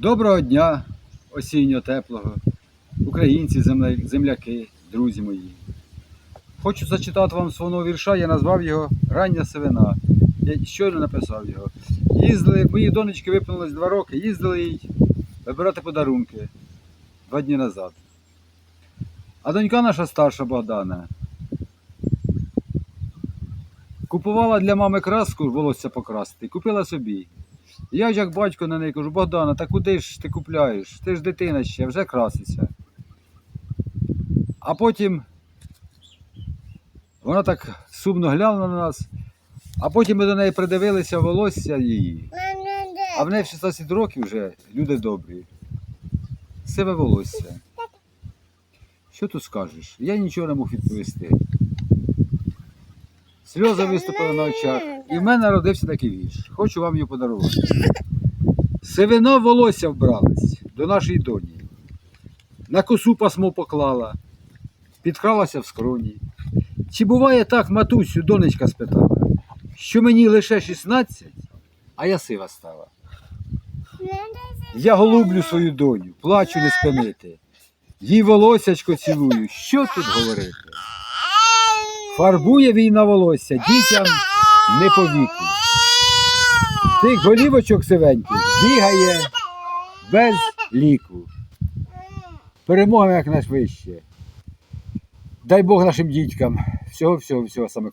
Доброго дня, осінньо теплого, українці, земляки, друзі мої. Хочу зачитати вам свого вірша, я назвав його Рання сивина. Я щойно написав його. Їздили, мої донечки виповнилось два роки, їздили їй вибирати подарунки два дні назад. А донька наша старша Богдана купувала для мами краску волосся покрасити, купила собі. Я ж як батько на неї кажу, Богдана, та куди ж ти купляєш? Ти ж дитина ще, вже краситься. А потім вона так сумно глянула на нас, а потім ми до неї придивилися волосся її. А в неї в 16 років вже люди добрі. Сиве волосся. Що тут скажеш? Я нічого не мог відповісти. Сльози виступили на очах. І в мене народився такий вірш. Хочу вам його подарувати. Сивина волосся вбралась до нашої доні. На косу пасмо поклала, підкралася в скроні. Чи буває так, матусю, донечка спитала, що мені лише 16, а я сива стала. Я голублю свою доню, плачу не спинити. Їй волосячко цілую. Що тут говорити? Фарбує війна волосся дітям не по віку. Тих голівочок сивеньких бігає без ліку. Перемога як найшвидше. Дай Бог нашим дітькам всього, всього, всього саме.